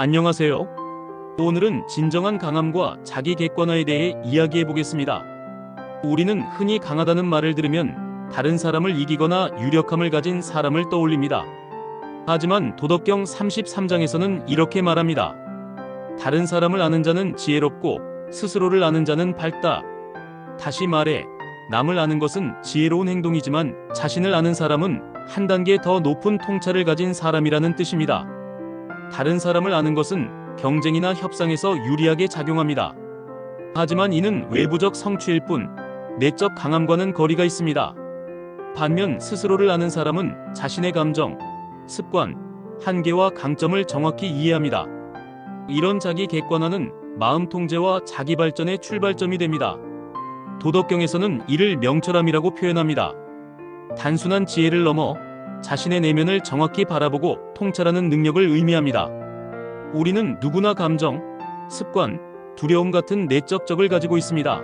안녕하세요. 오늘은 진정한 강함과 자기 객관화에 대해 이야기해 보겠습니다. 우리는 흔히 강하다는 말을 들으면 다른 사람을 이기거나 유력함을 가진 사람을 떠올립니다. 하지만 도덕경 33장에서는 이렇게 말합니다. 다른 사람을 아는 자는 지혜롭고 스스로를 아는 자는 밝다. 다시 말해, 남을 아는 것은 지혜로운 행동이지만 자신을 아는 사람은 한 단계 더 높은 통찰을 가진 사람이라는 뜻입니다. 다른 사람을 아는 것은 경쟁이나 협상에서 유리하게 작용합니다. 하지만 이는 외부적 성취일 뿐 내적 강함과는 거리가 있습니다. 반면 스스로를 아는 사람은 자신의 감정, 습관, 한계와 강점을 정확히 이해합니다. 이런 자기 객관화는 마음 통제와 자기 발전의 출발점이 됩니다. 도덕경에서는 이를 명철함이라고 표현합니다. 단순한 지혜를 넘어 자신의 내면을 정확히 바라보고 통찰하는 능력을 의미합니다. 우리는 누구나 감정, 습관, 두려움 같은 내적 적을 가지고 있습니다.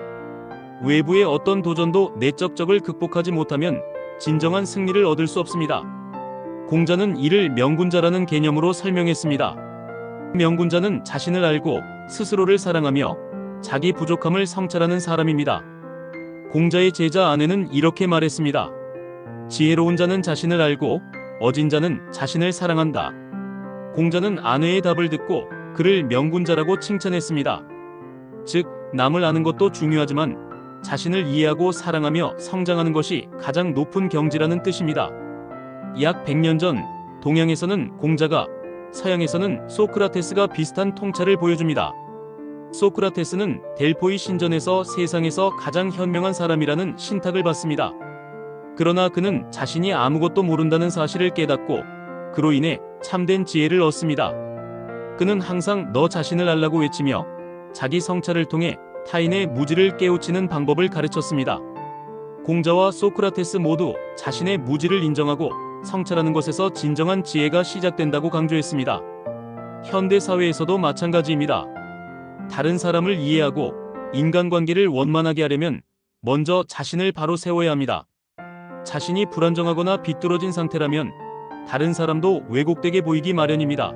외부의 어떤 도전도 내적 적을 극복하지 못하면 진정한 승리를 얻을 수 없습니다. 공자는 이를 명군자라는 개념으로 설명했습니다. 명군자는 자신을 알고 스스로를 사랑하며 자기 부족함을 성찰하는 사람입니다. 공자의 제자 아내는 이렇게 말했습니다. 지혜로운 자는 자신을 알고 어진 자는 자신을 사랑한다. 공자는 아내의 답을 듣고 그를 명군자라고 칭찬했습니다. 즉, 남을 아는 것도 중요하지만 자신을 이해하고 사랑하며 성장하는 것이 가장 높은 경지라는 뜻입니다. 약 100년 전 동양에서는 공자가 서양에서는 소크라테스가 비슷한 통찰을 보여줍니다. 소크라테스는 델포이 신전에서 세상에서 가장 현명한 사람이라는 신탁을 받습니다. 그러나 그는 자신이 아무것도 모른다는 사실을 깨닫고 그로 인해 참된 지혜를 얻습니다. 그는 항상 너 자신을 알라고 외치며 자기 성찰을 통해 타인의 무지를 깨우치는 방법을 가르쳤습니다. 공자와 소크라테스 모두 자신의 무지를 인정하고 성찰하는 것에서 진정한 지혜가 시작된다고 강조했습니다. 현대 사회에서도 마찬가지입니다. 다른 사람을 이해하고 인간관계를 원만하게 하려면 먼저 자신을 바로 세워야 합니다. 자신이 불안정하거나 비뚤어진 상태라면 다른 사람도 왜곡되게 보이기 마련입니다.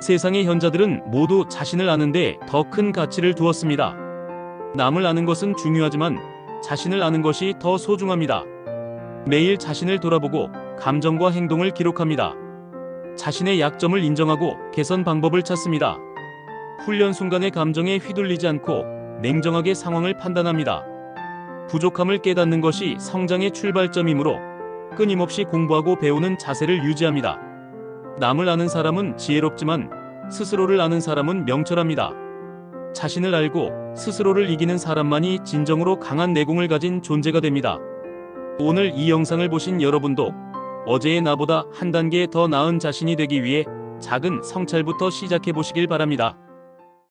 세상의 현자들은 모두 자신을 아는데 더 큰 가치를 두었습니다. 남을 아는 것은 중요하지만 자신을 아는 것이 더 소중합니다. 매일 자신을 돌아보고 감정과 행동을 기록합니다. 자신의 약점을 인정하고 개선 방법을 찾습니다. 훈련 순간의 감정에 휘둘리지 않고 냉정하게 상황을 판단합니다. 부족함을 깨닫는 것이 성장의 출발점이므로 끊임없이 공부하고 배우는 자세를 유지합니다. 남을 아는 사람은 지혜롭지만 스스로를 아는 사람은 명철합니다. 자신을 알고 스스로를 이기는 사람만이 진정으로 강한 내공을 가진 존재가 됩니다. 오늘 이 영상을 보신 여러분도 어제의 나보다 한 단계 더 나은 자신이 되기 위해 작은 성찰부터 시작해 보시길 바랍니다.